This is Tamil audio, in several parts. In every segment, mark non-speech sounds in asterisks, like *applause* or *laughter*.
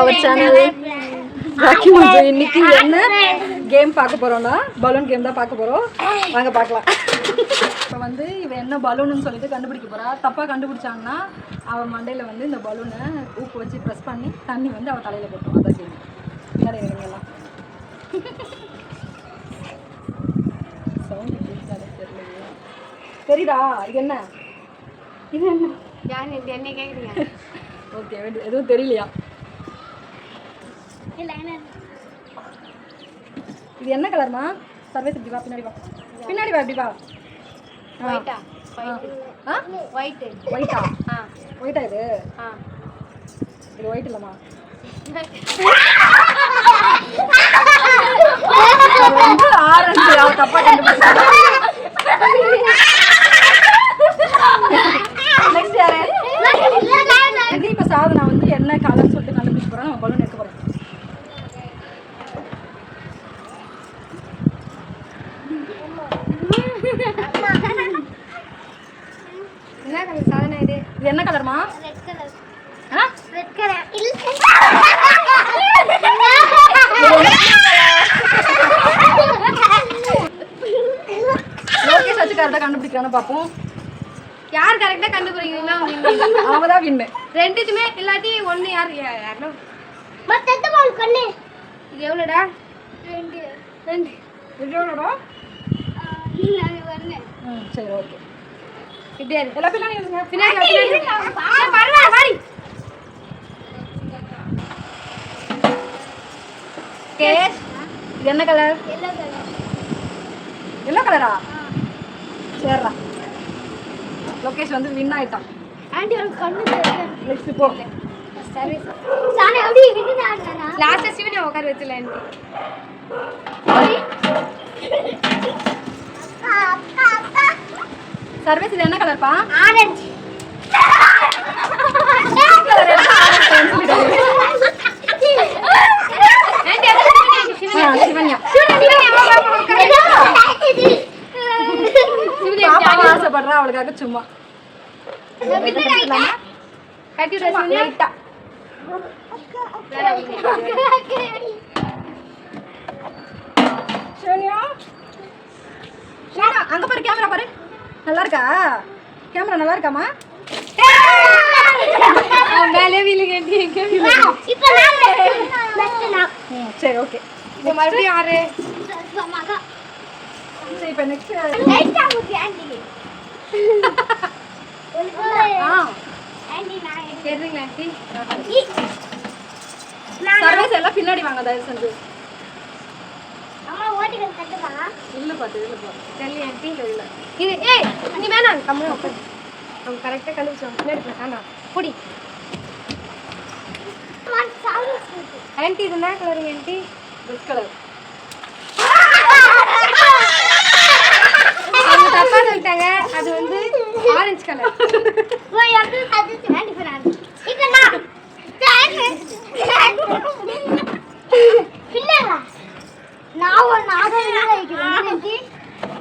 அவர் சேனல் ராக்கி மஞ்சு இன்னைக்கு என்ன கேம் பார்க்க போறோம்னா? பலூன் கேம் தான் பார்க்க போறோம். வாங்க பார்க்கலாம். இப்போ வந்து இவன் என்ன பலூன்னு சொல்லிட்டு கண்டுபிடிக்க போறா. தப்பா கண்டுபிடிச்சாங்கன்னா அவன் மண்டையில வந்து இந்த பலூனை ஊக்கு வச்சு ப்ரெஸ் பண்ணி தண்ணி வந்து அவ தலையில போட்டுரும். அதான் கேம் சவுண்ட் தெரியல தெரியுதா? இது என்ன? இது என்ன? யார் என்ன கேக்குறீங்க? ஓகே எதுவும் தெரியலையா? இது என்ன கலர்மா சர்வேஸ் இப்படி வா பின்னாடி வா. பின்னாடி வா இப்படி வா. ஒயிட்டா ஆ. ஒயிட் ஒயிட்டா ஆ. ஒயிட்டா இது? ஆ. இது ஒயிட் இல்லைம்மா *laughs* வந்து ஆரஞ்சு அவ தப்பா கண்டுபிடிச்சா நெக்ஸ்ட் யாரு இது இப்போ சாதனா வந்து என்ன கலர்னு சொல்லிட்டு கண்டுபிடிச்சு போறோம் நம்ம பலூன் எடுக்க போறோம் என்ன கலர் சாதனை இது? இது என்ன கலர்மா ரெட் கலர் ஆ? ரெட் கலர் லோகேஷ் வச்சு கரெக்டாக கண்டுபிடிக்கிறான்னு பார்ப்போம். யார் கரெக்டா கண்டுபிடிக்கிறீங்களோ அவங்க தான் வின்னு ரெண்டுத்துமே இல்லாட்டி ஒண்ணு யார்? மத்த பால் கண்ணு இது எவ்வளோடா? ரெண்டு. ரெண்டு. இது எவ்வளோடா? சரி ஓகே இப்படியா இருக்கு எல்லா பின்னாடி இருங்க பின்னாடி வா, பின்னாடி வா. ஏய், பரவாயில்ல, வாடி கேஷ் இது என்ன கலர் எல்லோ கலரா சரிடா லோகேஷ் வந்து வின் ஆயிட்டான் ஆண்டி ஒரு கண்ணு நெக்ஸ்ட் போ. சர்வீஸ் சானே அப்படியே விட்டுட்டாங்க லாஸ்ட் சிவனை உட்கார வச்சல ஆண்டி *laughs* சர்வீஸ் இது என்ன கலர்ப்பா ஆரஞ்சு ஆசைப்படுறா அவளுக்காக சும்மா. கட்டி சும்மா லைட்டா சிவன்யா சிவன்யா அங்க பாரு கேமரா பாரு நல்லா இருக்கா? கேமரா நல்லா இருக்காமா? மேலே வீலு கட்டி ம் சரி ஓகே இப்போ மறுபடியும் யாரு? சரி இப்போ நெக்ஸ்ட் ஆண்டி. சர்வீஸ் எல்லாம் பின்னாடி வாங்க தயவு செஞ்சு தெரியல ஆண்டி தெரியல இது ஏய் நீ வேணாம் கம்முனு உட்காந்து அவங்க கரெக்டாக கண்டுபிடிச்சோம் பின்னாடி போய் பொடி ஆண்டி இது என்ன கலருங்க ஆண்டி ரெட் கலர் அவங்க தப்பா சொல்லிட்டாங்க அது வந்து ஆரஞ்சு கலர்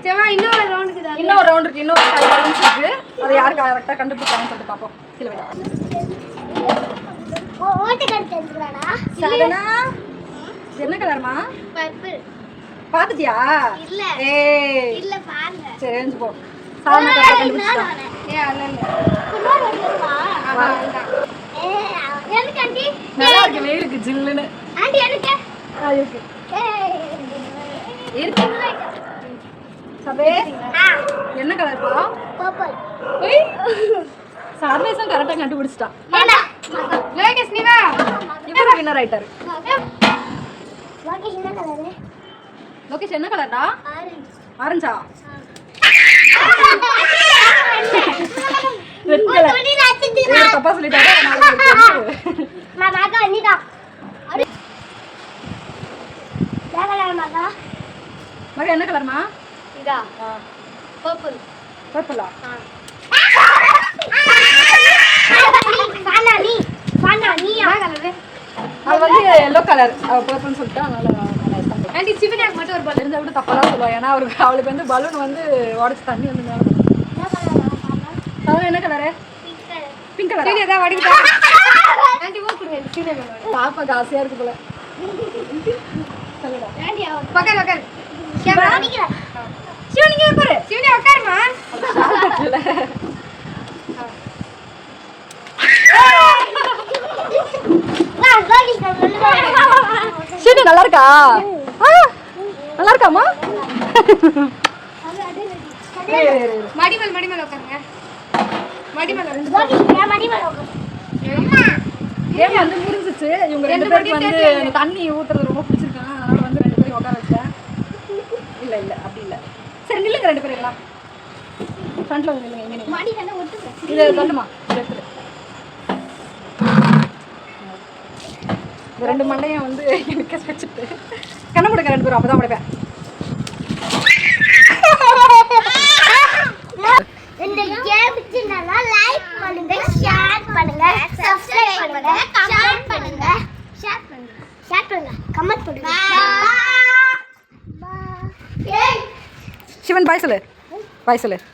செவ்வா இன்னொரு ரவுண்டுக்கு தான் இன்னொரு ரவுண்ட் இருக்கு இன்னொரு ஃபைவ் ரவுண்ட்ஸ் இருக்கு அதை யார் கரெக்டாக கண்டுபிடிச்சாங்கன்னு சொல்லிட்டு பார்ப்போம். கீழே விட சாதனா என்ன கலர்மா பர்பிள் பாத்துட்டியா இல்ல. ஏய். இல்ல பாருங்க. சரி எழுந்து போ. சாதனா கரெக்டாக கண்டுபிடிச்சா ஏ அல்ல இல்ல நல்லா இருக்கு வெயிலுக்கு ஜில்லுன்னு. ஆண்டி எனக்கு இருக்கு. என்ன கலர்ப்பா பர்பிள் சர்வேஸும் கரெக்டாக கண்டுபிடிச்சிட்டான் லோகேஷ் நீ வா. இவர் வின்னர் ஆயிட்டாரு. லோகேஷ் என்ன கலரு லோகேஷ் என்ன கலர்டா ஆரஞ்சு ஆரஞ்சா ரெட் கலர் தப்பா சொல்லிட்டாரு அதனால இவருக்கு வந்து மகா நீடா மகா மகா என்ன கலர்மா இதா பர்பிள் பர்பிளா அது வந்து எல்லோ கலர் பர்பிள்னு சொல்லிட்டு அதனால ஆண்டி சிவனியாக்கு மட்டும் ஒரு பலூன் தெரிஞ்ச விட தப்பா தான் சொல்லுவா. ஏன்னா அவருக்கு அவளுக்கு வந்து பலூன் வந்து உடச்சு தண்ணி வந்து மேலே அவன் என்ன கலரு பிங்க் கலர் ஏதாவது வடிக்கிட்டா ஆண்டி சிவனை மேல பாப்பாக்கு ஆசையா இருக்கு போல. *laughs* உட்காரு உட்காரு கேமரா. சிவன் இங்க பாரு சிவனி உட்காருமா சிவன் நல்லா இருக்கா நல்லா இருக்காமா இரு, இரு, இரு, இரு. மடி மேல மடி மேல உட்காருங்க மடி மேல கேம் வந்து முடிஞ்சிச்சு இவங்க ரெண்டு பேருக்கு வந்து தண்ணி ஊத்துறது ரொம்ப பிடிச்சிருக்காங்க அதனால வந்து ரெண்டு பேரும் உட்கார வச்சேன் இல்ல இல்ல அப்படி இல்ல சரி நில்லுங்க ரெண்டு பேரும் எல்லாம் ஃப்ரண்ட்ல வந்து நில்லுங்க இங்க நில்லுங்க. இது தண்டுமா இது எடுத்துடு. இந்த ரெண்டு மண்டையும் வந்து எனக்கு வச்சுட்டு. கண்ண முடுங்க ரெண்டு பேரும் அப்பதான் முடிப்பேன் இந்த கேம் பிடிச்சிருந்தா லைக் பண்ணுங்க ஷேர் பண்ணுங்க சப்ஸ்கிரைப் பண்ணுங்க கமெண்ட் பண்ணுங்க. ஷேர் பண்ணுங்க. ஷேர் பண்ணுங்க. கமெண்ட் பண்ணுங்க. பாய் சிவன் பாய் சொல்லு பாய் சொல்லு பாய்